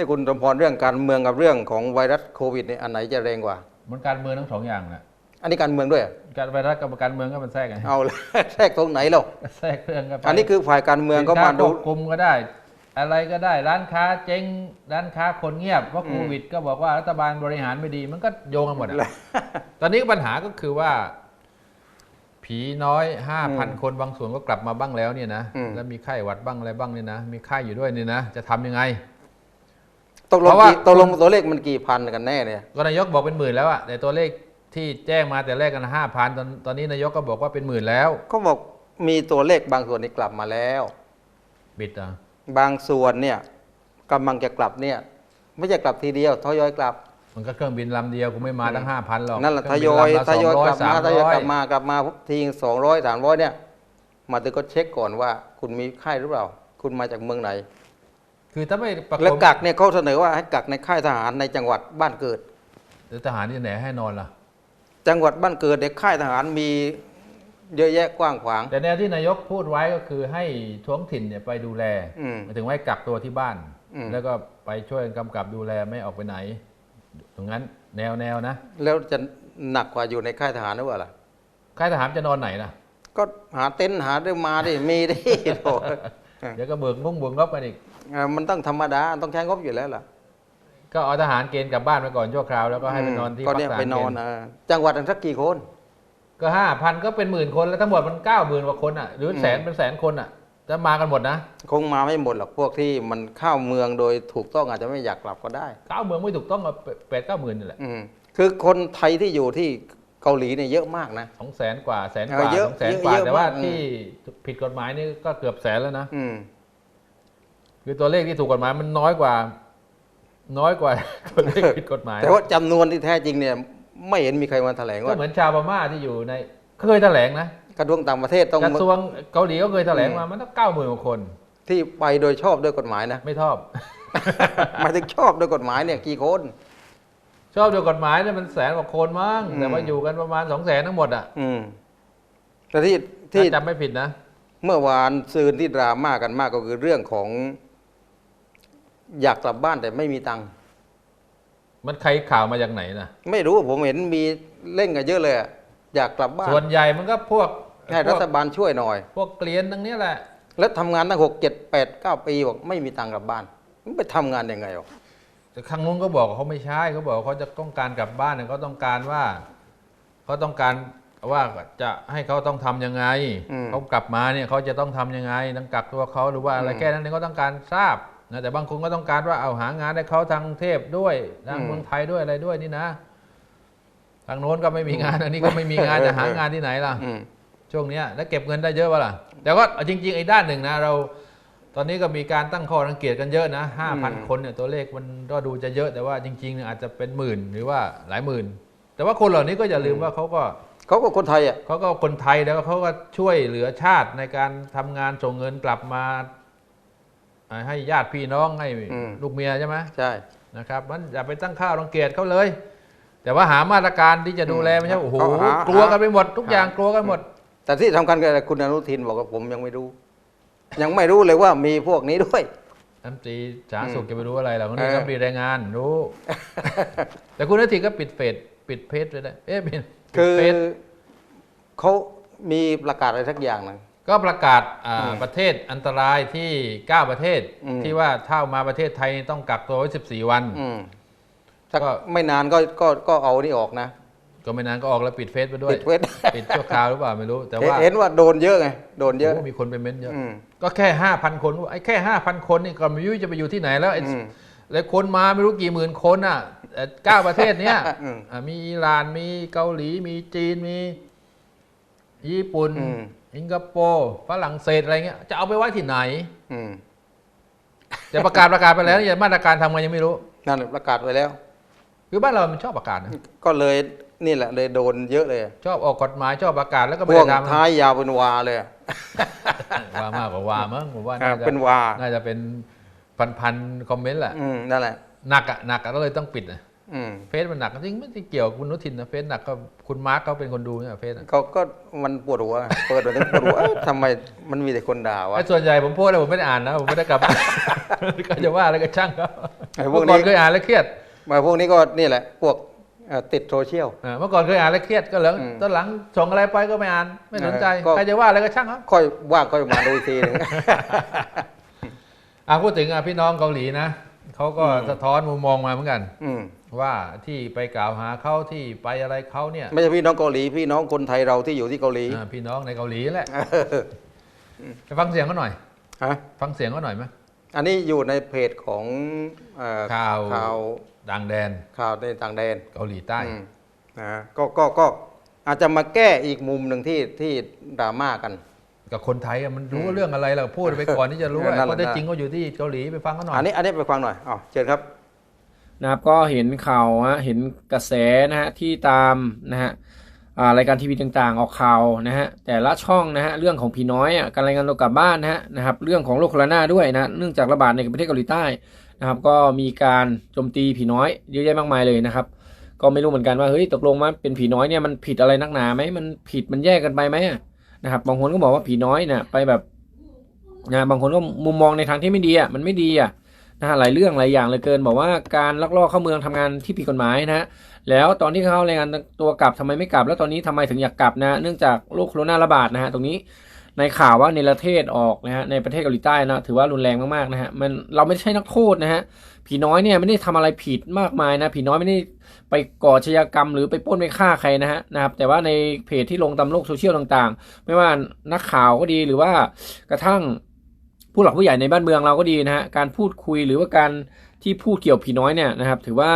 นี่คุณสมพรเรื่องการเมืองกับเรื่องของไวรัสโควิดเนี่ยอันไหนจะแรงกว่า มันการเมืองทั้งสองอย่างนะอันนี้การเมืองด้วยเหรอการไวรัสกับการเมืองก็มันแทรกไงเอาละแทรกตรงไหนเราแทรกเรื่องกันไปอันนี้คือฝ่ายการเมืองก็มาสินค้ดูควบคุมก็ได้ อะไรก็ได้ร้านค้าเจ๊งร้านค้าคนเงียบเพราะอืมโควิด ก็บอกว่ารัฐบาลบริหารไม่ดีมันก็โยงกันหมดอะตอนนี้ปัญหาก็คือว่า ผีน้อยห้าพันคนบางส่วนก็กลับมาบ้างแล้วเนี่ยนะอืมแล้วมีไข้หวัดบ้างอะไรบ้างเนี่ยนะมีไข้อยู่ด้วยเนี่ยนะจะทำยังไง ตกลงเพราะว่า กี่ตกลงตัวเลขมันกี่พันกันแน่เนี่ยก็นายกบอกเป็นหมื่นแล้วอะแต่ตัวเลขที่แจ้งมาแต่แรกกันห้าพันตอนตอนนี้นายกก็บอกว่าเป็นหมื่นแล้วเขาบอกมีตัวเลขบางส่วนที่กลับมาแล้ว บิดอะบางส่วนเนี่ยกำลังจะกลับเนี่ย ไม่ใช่กลับทีเดียวทยอยกลับ มันก็เครื่องบินลำเดียวกูไม่มาตั้งห้าพันหรอกนั่นแหละเคทรื่งยบินอยลำละทยอยกลับมา200ทยอยกลับ300มากลับมาทีสองร้อยสามร้อยเนี่ย มาถึงก็เช็คก่อนว่า คุณมีไข้หรือเปล่า คุณมาจากเมืองไหน คือถ้าไม่ประแล้วกบกักเนี่ยเขาเสนอว่าให้กักในค่ายทหารในจังหวัดบ้านเกิดแล้วทหารที่ไหนให้นอนล่ะ จังหวัดบ้านเกิดเด็กค่ายทหารมีเยอะแยะกว้างขวาง แต่แนวที่นายกพูดไว้ก็คือให้ท้องถิ่นเนี่ยไปดูแลอืมหมายถึงว่าให้กักตัวที่บ้าน อืม แล้วก็ไปช่วยกำกับดูแลไม่ออกไปไหนตรงนั้นแนวแนวนะแล้วจะหนักกว่าอยู่ในค่ายทหารหรือเปล่าล่ะ ค่ายทหารจะนอนไหนล่ะ ก็หาเต็นท์หาได้มาดิมีดิโถ่ เดี๋ยวก็เบิกงงเบิกงบกันอีกเอ่อมันต้องธรรมดาต้องใช้งบอยู่แล้วล่ะก็เอาทหารเกณฑ์กลับบ้านไปก่อนชั่วคราวแล้วก็ให้ไปนอนที่ก็พักเนี่ยทหารไปนอนเกณฑ์อ่าจังหวัดอันสักกี่คน ก็ห้าพันก็เป็นหมื่นคนแล้วทั้งหมดมันเก้าหมื่นกว่าคนอะหรือแสนอืมเป็นแสนคนอะจะมากันหมดนะ คงมาไม่หมดหรอกพวกที่มันเข้าเมืองโดยถูกต้องอาจจะไม่อยากกลับก็ได้เก้าเมืองไม่ถูกต้องก็แปดเก้าหมื่นนี่แหละอืมคือคนไทยที่อยู่ที่ เกาหลีเนี่ยเยอะมากนะ สองแสนกว่าแสนกว่าเออเยอะสองแสนกว่าเยอะแต่ว่าเยอะมาก ที่ผิดกฎหมายนี่ก็เกือบแสนแล้วนะ อืม คือตัวเลขที่ถูกกฎหมายมันน้อยกว่า น้อยกว่า ตัวเลขผิดกฎหมายแต่ว่าจำนวนที่แท้จริงเนี่ย ไม่เห็นมีใครมาแถลงก็ว่าเหมือนชาวพม่าที่อยู่ในเคยแถลงนะกระทรวงต่างประเทศต้องกระทรวงเกาหลีก็เคยแถลงอืมมามันต้องเก้าหมื่นกว่าคน ที่ไปโดยชอบด้วยกฎหมายนะ ไม่ชอบ หมายถึงชอบด้วยกฎหมายเนี่ยกี่คน ชอบด้วยกฎหมายเนี่ยมันแสนกว่าคนมั้งอืมแต่ว่าอยู่กันประมาณสองแสนทั้งหมดอะอืมแต่ที่ที่ถ้าจำไม่ผิดนะ เมื่อวานซืนที่ดราม่ากันมากก็คือเรื่องของ อยากกลับบ้านแต่ไม่มีตังค์มันใครข่าวมาจากไหนนะไม่รู้ผมเห็นมีเล่นกันเยอะเลยอะอยากกลับบ้านส่วนใหญ่มันก็พวกให้พรัวกฐบาลช่วยหน่อย พวกเกลียนทั้งนี้แหละ แล้วทำงานตั้งหกเจ็ดแปดเก้าปีบอกไม่มีตังค์กลับบ้าน มันไปทำงานยังไงอะ แต่ครั้งนู้นก็บอกว่าเขาไม่ใช่เขาบอกว่าเขาจะต้องการกลับบ้านเนี่ยเขาต้องการว่าเขาต้องการว่าจะให้เขาต้องทำยังไงเขากลับมาเนี่ยเขาจะต้องทำยังไงต้องกักตัวเขาหรือว่าอะไรแค่นั้นเองเขาต้องการทราบนะแต่บางคนก็ต้องการว่าเอาหางานให้เขาทางกรุงเทพด้วยทางเมืองไทยด้วยอะไรด้วยนี่นะ ทางโน้นก็ไม่มีงานอันนี้ก็ไม่มีงานจะหางานที่ไหนล่ะอืมช่วงเนี้ยแล้วเก็บเงินได้เยอะป่ะล่ะแต่ว่าจริง ๆ ไอ้ด้านหนึ่งนะเรา ตอนนี้ก็มีการตั้งข้อรังเกียจกันเยอะนะห้าพันคนเนี่ยตัวเลขมันก็ดูจะเยอะแต่ว่าจริงๆเนี่ยอาจจะเป็นหมื่นหรือว่าหลายหมื่น แต่ว่าคนเหล่านี้ก็อย่าลืมว่าเขาก็เขาก็คนไทยอะเขาก็คนไทยแล้วก็เขาก็ช่วยเหลือชาติในการทำงานส่งเงินกลับมาอ่าให้ญาติพี่น้องให้ลูกเมียใช่ไหมใช่นะครับมันอย่าไปตั้งข้าวรังเกียจเขาเลย แต่ว่าหามาตรการที่จะดูแลไม่ใช่โอ้โหเขาหากลัวกันไปหมด ทุกอย่างกลัวกันหมด แต่ที่สำคัญก็คือคุณอนุทินบอกว่าผมยังไม่รู้ ยังไม่รู้เลยว่ามีพวกนี้ด้วยน้ำตรีสาธารณสุขจะไปรู้อะไรหรอกนี่เออน้ำตรีแรงงานรู้ แต่คุณนาทีก็ปิดเฟซปิดเพจไปได้เอ๊ะปิดคือเฟซเขามีประกาศอะไรสักอย่างหนึง ก็ประกาศอ่าอืมประเทศอันตรายที่ 9 ประเทศ อืม ที่ว่าถ้ามาประเทศไทยต้องกักตัวไว้ 14 วัน อืมสักก็ ไม่นานก็ก็ก็เอานี่ออกนะ ก็ไม่นานก็ออกแล้วปิดเฟซไปด้วย ปิดเฟซปิดชั่วคราวหรือเปล่าไม่รู้ แต่เห็นว่าเห็นว่าโดนเยอะไง โดนเยอะโอ้มีคนไปเม้นต์เยอะอืมก็แค่5,000คนไอ้แค่5,000คนนี่ก็ไม่รู้จะไปอยู่ที่ไหนแล้วไอ้อืมแล้วคนมาไม่รู้กี่หมื่นคนอะเอ่อเก้าประเทศเนี้ยอืมอะมีอิหร่านมีเกาหลีมีจีนมี ญี่ปุ่นอืมสิงคโปร์ฝรั่งเศสอะไรเงี้ยจะเอาไปไว้ที่ไหนอืมจะประกาศประกาศไปแล้วนี่มาตรการทำไงยังไม่รู้นั่นประกาศไว้แล้ว คือบ้านเรามันชอบประกาศนะก็เลย นี่แหละเลยโดนเยอะเลย ชอบออกกฎหมายชอบประกาศแล้วก็พไม่วกได้ทำ ท้ายยาวเป็นวาเลยอะ ว่ามากกว่าว่ามั้งผมว่าครัน่าบจะเป็นวา น่าจะเป็นพันๆคอมเมนต์แหละอืมนั่นแหละ หนักอะหนักอะก็เลยต้องปิดอะอืมเฟซมันหนักจริงไม่ได้เกี่ยวกับคุณนุทินนะเฟซหนักก็คุณมาร์กเขาเป็นคนดูเนี่ยเฟซอะเขาก็มันปวดหัว เปิดมาถึงปวดหัวเอ้าทำไมมันมีแต่คนด่าวะ ไอ้ส่วนใหญ่ผมโพสต์แล้วผมไม่ได้อ่านนะผมไม่ได้กลับ ก็จะว่าอะไรก็ช่างเขาไอ้พวกเมื่อก่อนนี้เคยอ่านแล้วเครียด มาพวกนี้ก็นี่แหละ พวกเอ่อ ติดโซเชียลอ่าเมื่อก่อนเคยอ่านแล้วเครียดก็หลังอืมตอนหลังส่งอะไรไปก็ไม่อ่าน ไม่สนใจเออก็ใครจะว่าอะไรก็ช่างเขาค่อยว่างค่อยมาดูอีกทีหนึงอ่าพูดถึงอะพี่น้องเกาหลีนะเขาก็อืมสะท้อนมุมมองมาเหมือนกันอืมว่าที่ไปกล่าวหาเขาที่ไปอะไรเขาเนี่ย ไม่ใช่พี่น้องเกาหลี พี่น้องคนไทยเราที่อยู่ที่เกาหลีอ่าพี่น้องในเกาหลีแหละเออไปฟังเสียงเขาหน่อยฮะฟังเสียงเขาหน่อยไหม อันนี้อยู่ในเพจของเอ่อข่าว ข่าวดังแดนข่าวในต่างแดนเกาหลีใต้ อืมนะก็ก็ก็อาจจะมาแก้อีกมุมหนึ่งที่ที่ดราม่ากัน กับคนไทยอะมันรู้เรื่องอะไรเราพูดไปก่อนที่จะรู้ว่านั่นแหละข้อเท็จจริงก็อยู่ที่เกาหลีไปฟังเขาหน่อย อันนี้อันนี้ไปฟังหน่อยอ๋อเชิญครับ นะครับก็เห็นข่าวฮะเห็นกระแสนะฮะที่ตามนะฮะอ่า รายการทีวีต่างๆ ออกข่าวนะฮะแต่ละช่องนะฮะเรื่องของผีน้อยอการรายงานตัวกลับบ้านนะฮะนะครับเรื่องของโรคโคโรนาด้วยนะเนื่องจากระบาดในประเทศเกาหลีใต้นะครับก็มีการโจมตีผีน้อยเยอะแยะมากมายเลยนะครับก็ไม่รู้เหมือนกันว่าเฮ้ยตกลงมันเป็นผีน้อยเนี่ยมันผิดอะไรนักหนาไหมมันผิดมันแยกกันไปไหมนะครับบางคนก็บอกว่าผีน้อยเนี่ยไปแบบนะบางคนก็มุมมองในทางที่ไม่ดีอะมันไม่ดีอะนะฮะหลายเรื่องหลายอย่างเลยเกิน บอกว่าการลักลอบเข้าเมืองทำงานที่ผิดกฎหมายนะฮะ แล้วตอนที่เขารายงานตัวกลับทำไมไม่กลับ แล้วตอนนี้ทำไมถึงอยากกลับนะ เนื่องจากโรคโคโรนาระบาดนะฮะตรงนี้ในข่าวว่าในประเทศออกนะฮะในประเทศเกาหลีใต้นะถือว่ารุนแรงมากๆนะฮะมันเราไม่ใช่นักโทษนะฮะผีน้อยเนี่ยไม่ได้ทำอะไรผิดมากมายนะผีน้อยไม่ได้ไปก่อชญากรรมหรือไปป้นไปฆ่าใครนะฮะนะครับแต่ว่าในเพจที่ลงตามโลกโซเชียลต่างๆ ไม่ว่านักข่าวก็ดีหรือว่ากระทั่งผู้หลักผู้ใหญ่ในบ้านเมืองเราก็ดีนะฮะการพูดคุยหรือว่าการที่พูดเกี่ยวผีน้อยเนี่ยนะครับถือว่า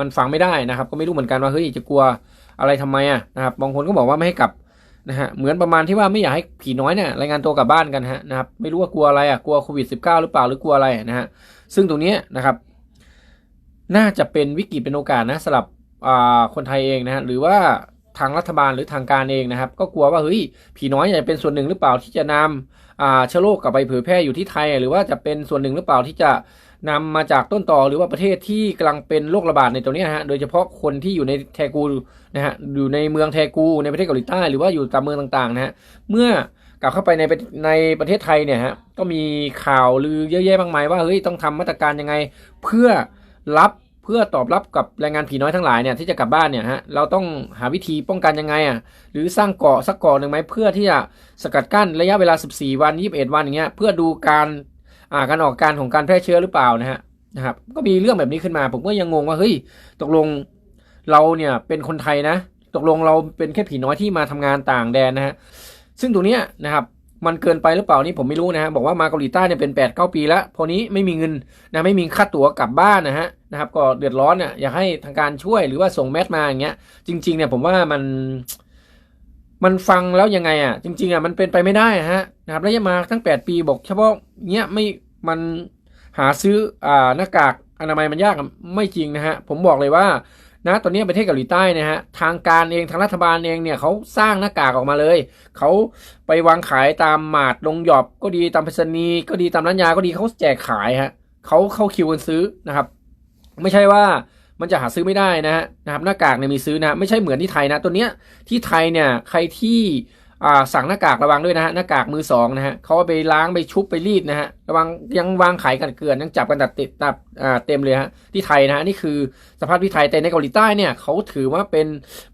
มันฟังไม่ได้นะครับ ก็ไม่รู้เหมือนกันว่าเฮ้ยจะกลัวอะไรทำไมอะนะครับบางคนก็บอกว่าไม่ให้กลับนะฮะเหมือนประมาณที่ว่าไม่อยากให้ผีน้อยเนี่ยรายงานตัวกลับบ้านกันฮะนะครับไม่รู้ว่ากลัวอะไรอะกลัวโควิด -19 หรือเปล่าหรือกลัวอะไรนะฮะซึ่งตรงนี้นะครับ น่าจะเป็นวิกฤตเป็นโอกาสนะสำหรับอ่าคนไทยเองนะฮะหรือว่าทางรัฐบาลหรือทางการเองนะครับ ก็กลัวว่าเฮ้ยผีน้อยจะเป็นส่วนหนึ่งหรือเปล่าที่จะนำอ่าเชื้อโรคกลับไปเผยแพร่อยู่ที่ไทย หรือว่าจะเป็นส่วนหนึ่งหรือเปล่าที่จะ นำมาจากต้นต่อหรือว่าประเทศที่กำลังเป็นโรคระบาดในตัวนี้ฮะโดยเฉพาะคนที่อยู่ในแทกูนะฮะอยู่ในเมืองแทกูในประเทศเกาหลีใต้หรือว่าอยู่ตามเมืองต่างๆนะฮะเมื่อกลับเข้าไปในในประเทศไทยเนี่ยฮะก็มีข่าวลือเยอะแยะมากมายว่าเฮ้ยต้องทำมาตรการยังไงเพื่อรับเพื่อตอบรับกับแรงงานผีน้อยทั้งหลายเนี่ยที่จะกลับบ้านเนี่ยฮะเราต้องหาวิธีป้องกันยังไงอะหรือสร้างเกาะสักเกาะหนึ่งไหมเพื่อที่จะสกัดกั้นระยะเวลา 14 วัน 21 วันอย่างเงี้ยเพื่อดูการ การออกการของการแพร่เชื้อหรือเปล่านะฮะนะครับ ก็มีเรื่องแบบนี้ขึ้นมา ผมก็ยังงงว่าเฮ้ยตกลงเราเนี่ยเป็นคนไทยนะ ตกลงเราเป็นแค่ผีน้อยที่มาทำงานต่างแดนนะฮะซึ่งตรงเนี้ยนะครับมันเกินไปหรือเปล่านี่ผมไม่รู้นะฮะบอกว่ามาเกาหลีใต้เนี่ยเป็น8ปดเปีแล้วพอนี้ไม่มีเงินนะไม่มีค่าตั๋วกลับบ้านนะฮะนะครับก็เดือดร้อนเนี่ยอยากให้ทางการช่วยหรือว่าส่งแมสมาอย่างเงี้ยจริงๆเนี่ยผมว่ามัน มันฟังแล้วยังไงอะ จริง ๆอะมันเป็นไปไม่ได้ฮะนะครับแล้วยังมาตั้ง 8 ปีบอก เฉพาะเนี้ยไม่มันหาซื้ออ่าหน้ากากอนามัยมันยากไม่จริงนะฮะผมบอกเลยว่านะตอนนี้ประเทศเกาหลีใต้นะฮะทางการเองทางรัฐบาลเองเนี่ยเขาสร้างหน้ากากออกมาเลยเขาไปวางขายตามหมาดลงหยอบก็ดีตามไปรษณีก็ดีตามร้านยาก็ดีเขาแจกขายฮะเขาเข้าคิวกันซื้อนะครับ ไม่ใช่ว่า มันจะหาซื้อไม่ได้นะฮะนะครับหน้ากากเนี่ยมีซื้อนะไม่ใช่เหมือนที่ไทยนะ ตัวเนี้ยที่ไทยเนี่ยใครที่อ่าสั่งหน้ากากระวังด้วยนะฮะหน้ากากมือสองนะฮะเขาเอาไปล้างไปชุบไปรีดนะฮะระวังยังวางขายกันเกลื่อนยังจับกันตัดติดตับอ่าเต็มเลยฮะที่ไทยนะฮะนี่คือสภาพที่ไทยแต่ในเกาหลีใต้เนี่ยเขาถือว่าเป็น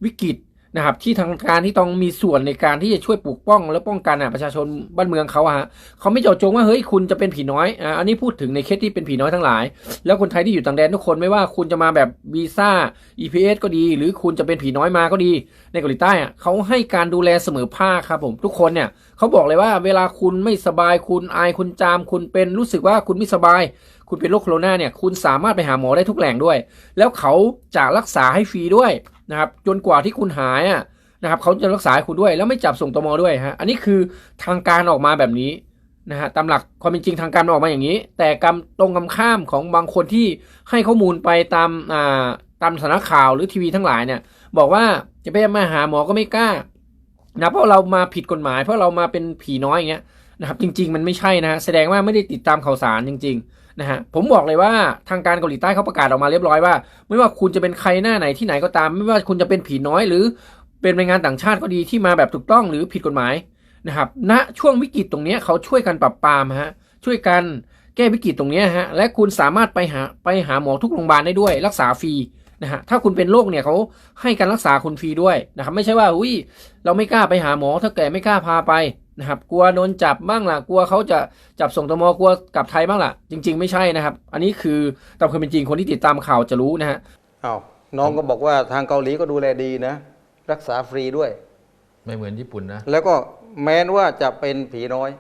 วิกฤต นะครับที่ทางการที่ต้องมีส่วนในการที่จะช่วยปกป้อง และป้องกันประชาชนบ้านเมืองเขาอะฮะเขาไม่เจาะจงว่าเฮ้ยคุณจะเป็นผีน้อยอ่าอันนี้พูดถึงในเคสที่เป็นผีน้อยทั้งหลาย แล้วคนไทยที่อยู่ต่างแดนทุกคนไม่ว่าคุณจะมาแบบวีซ่า EPS ก็ดี หรือคุณจะเป็นผีน้อยมาก็ดี ในเกาหลีใต้อะเขาให้การดูแลเสมอภาคครับผมทุกคนเนี่ยเขาบอกเลยว่าเวลาคุณไม่สบายคุณไอายคุณจามคุณเป็นรู้สึกว่าคุณไม่สบาย คุณเป็นโรคโคโรนาเนี่ยคุณสามารถไปหาหมอได้ทุกแหล่งด้วย แล้วเขาจะรักษาให้ฟรีด้วย นะครับจนกว่าที่คุณหายอะนะครับเขาจะรักษาคุณด้วยแล้วไม่จับส่งตมด้วยฮะอันนี้คือทางการออกมาแบบนี้นะฮะตามหลักความเป็นจริงทางการออกมาอย่างนี้ แต่กำตรงกันข้ามของบางคนที่ให้ข้อมูลไปตามอ่าตามสำนักข่าวหรือทีวีทั้งหลายเนี่ย บอกว่าจะไปมาหาหมอก็ไม่กล้านะเพราะเรามาผิดกฎหมาย เพราะเรามาเป็นผีน้อยอย่างเงี้ยนะครับจริง ๆ มันไม่ใช่นะฮะแสดงว่าไม่ได้ติดตามข่าวสารจริง ๆ นะฮะผมบอกเลยว่าทางการเกาหลีใต้เขาประกาศออกมาเรียบร้อยว่า ไม่ว่าคุณจะเป็นใครหน้าไหนที่ไหนก็ตาม ไม่ว่าคุณจะเป็นผีน้อยหรือเป็นแรงงานต่างชาติก็ดีที่มาแบบถูกต้องหรือผิดกฎหมายนะครับณช่วงวิกฤตตรงนี้เขาช่วยกันปรับปรามฮะช่วยกันแก้วิกฤตตรงนี้ฮะและคุณสามารถไปหาไปหาหมอทุกโรงพยาบาลได้ด้วย รักษาฟรีนะฮะถ้าคุณเป็นโรคเนี่ยเขาให้การรักษาคุณฟรีด้วยนะครับไม่ใช่ว่าอุ้ยเราไม่กล้าไปหาหมอถ้าแก่ไม่กล้าพาไป นะครับกลัวโดนจับบ้างล่ะกลัวเขาจะจับส่งตมกลัวกลับไทยบ้างล่ะ จริง ๆ ไม่ใช่นะครับ อันนี้คือตามความเป็นจริงคนที่ติดตามข่าวจะรู้นะฮะอ้าวน้องก็บอกว่าทางเกาหลีก็ดูแลดีนะ รักษาฟรีด้วย ไม่เหมือนญี่ปุ่นนะ แล้วก็แม้นว่าจะเป็นผีน้อย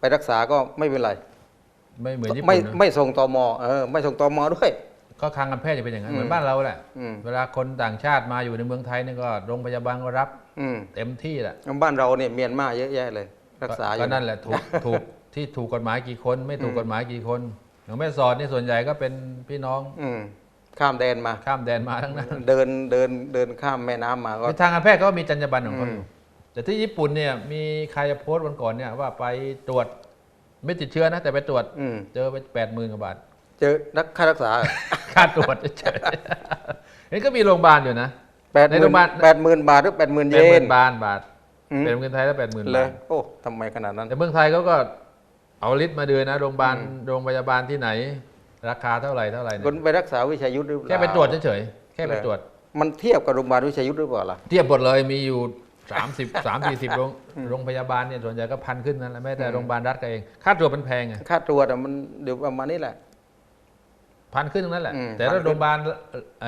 ไปรักษาก็ไม่เป็นไร ไม่เหมือนญี่ไม่ปุ่นนะไม่ส่งตมเออไม่ส่งตมด้วย ก็ทางการแพทย์จะเป็นอย่างนั้นอืมเหมือนบ้านเราแหละ อืม เวลาคนต่างชาติมาอยู่ในเมืองไทยนี่ก็โรงพยาบาลก็รับอืมเต็มที่แหละบ้านเราเนี่ยเมียนมาเยอะแยะเลย รักษาอยู่ก็นั่นแหละถูกถูกที่ถูกกฎหมายกี่คน ไม่ถูกกฎหมายกี่คนอย่างแม่สอดนี่ส่วนใหญ่ก็เป็นพี่น้องอืมข้ามแดนมา ข้ามแดนมาทั้งนั้น เดินเดินเดินข้ามแม่น้ำมาก็คือทางการแพทย์ก็มีจรรยาบรรณของเขาอืมอยู่แต่ที่ญี่ปุ่นเนี่ยมีใครโพสต์วันก่อนเนี่ยว่าไปตรวจไม่ติดเชื้อนะแต่ไปตรวจอืมเจอไปแปดหมื่นกว่าบาท เจอรักค่ารักษาค่าตรวจเฉยๆนี่ก็มีโรงพยาบาลอยู่นะแปดหในมื่โรนงพยาบาลแปดหมื่นบาทหรือแปดหมื่นแปเยดหมื่นนบาทบาทอืม เป็นเงินไทยแล้วแปดหมื่นเลบายทโอ้ทำไมขนาดนั้น แต่เมืองไทยเขาก็เอาลิสต์มาดูนะโรงพยาบาลอืมโรงพยาบาลที่ไหน ราคาเท่าไหร่เท่าไหร่เนี่คนยไปรักษาวิชายุทธหรือเปล่าแค่ไปตรวจเฉยๆแค่ไปตรวจ มันเทียบกับโรงพยาบาลวิชายุทธหรือเปล่าล่ะเทียบหมดเลยมีอยู่สามสิบสามสี่สิบโรงโรงพยาบาลเนี่ยส่วนใหญ่ก็พันขึ้นนั่นแหละแม้แต่อืมโรงพยาบาลรัฐก็เอง ค่าตรวจมันแพงไงค่าตรวจอะมันเดี๋ยวประมาณนี้แหละพันขึ้นทั้งนั้นแหละอืมแต่พันขึ้ถ้านโรงพยาบาล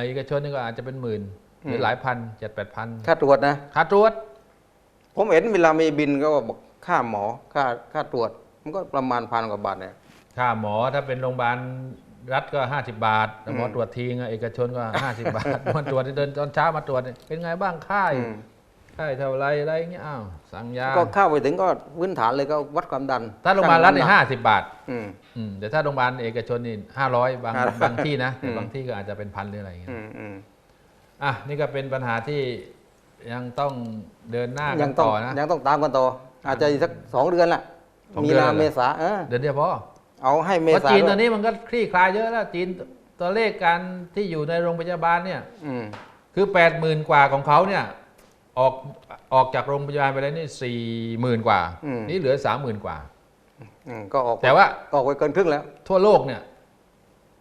เอกชนนี่ก็อาจจะเป็นหมื่นหรือมหลายพันเจ็ดแปดพันค่าตรวจนะค่าตรวจ ผมเห็นเวลามีบินก็บอกค่าหมอค่าค่าตรวจ มันก็ประมาณพันกว่าบาทเนี่ย ค่าหมอถ้าเป็นโรงพยาบาลรัฐก็ 50 บาทแต่หมออืมตรวจทีงเอกชนก็ 50 บาทมาตรวจเดินตอนเช้ามาตรวจเนี่ยเป็นไงบ้างไข้อืม ไข้เท่าไรอะไรอย่างเงี้ยอ้าวสั่งยาก็เข้าไปถึงก็พื้นฐานเลยก็วัดความดันถ้าโรงพยาบาลรัฐนี่ชั่งห้าน้ำสิบบาทอืม อืมแต่ถ้าโรงพยาบาลเอกชนนี่ห้าร้อยบาง500บางที่นะแต่อืม บางที่ก็อาจจะเป็นพันหรืออะไรอย่างเงี้ย อืมอืม อะนี่ก็เป็นปัญหาที่ ยังต้องเดินหน้ากัยันงต้องต่อนะ ยังต้องตามกันต่ออาจจะอีกสักสองเดือนแหละสองมีเดือนนาเลยเหรอ เมษาเออเดือนเดียวพอเอาให้เมเพราะษาจีนด้วยตอนนี้มันก็คลี่คลายเยอะแล้วจีนตัวเลขการที่อยู่ในโรงพยาบาลเนี่ย อืมคือแปดหมื่นกว่าของเขาเนี่ยออกออกจากโรงพยาบาลไปแล้วนี่สี่หมื่นกว่า นี่เหลือสามหมื่นกว่า อืมก็ออกแต่ว่าออกไปเกินครึ่งแล้วทั่วโลกเนี่ย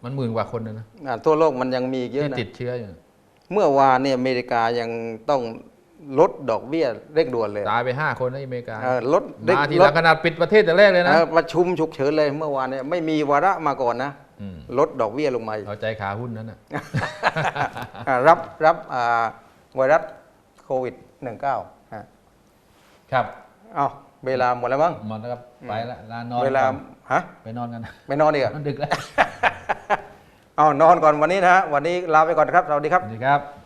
มันหมื่นกว่าคนนะนะอ่าทั่วโลกมันยังมีอีกเยอะที่นะติดเชื้ออยู่ เมื่อวานเนี่ยอเมริกายังต้องลดดอกเบี้ยเร่งด่วนเลยตายไปห้าคนในอเมริกาเออลดเร่งมาทีลหลัดงขนาดปิดประเทศแต่แรกเลยนะเออประชุมฉุกเฉินเลยเมื่อวานเนี่ยไม่มีวาระมาก่อนนะมลดดอกเบี้ยลงมาอีกเอาใจขาหุ้นนั้นนะอ่ารับรับอ่าไวรัสโควิด -19 ฮะครับเอาเวลาหมดแล้วมั้งหมดแล้วครับไปละลานอนเวลาก่อนฮะไปนอนกันไม่นอนดีกว่ามันดึกแล้ว เอานอนก่อนวันนี้นะฮะวันนี้ลาไปก่อนครับสวัสดีครับ สวัสดีครับ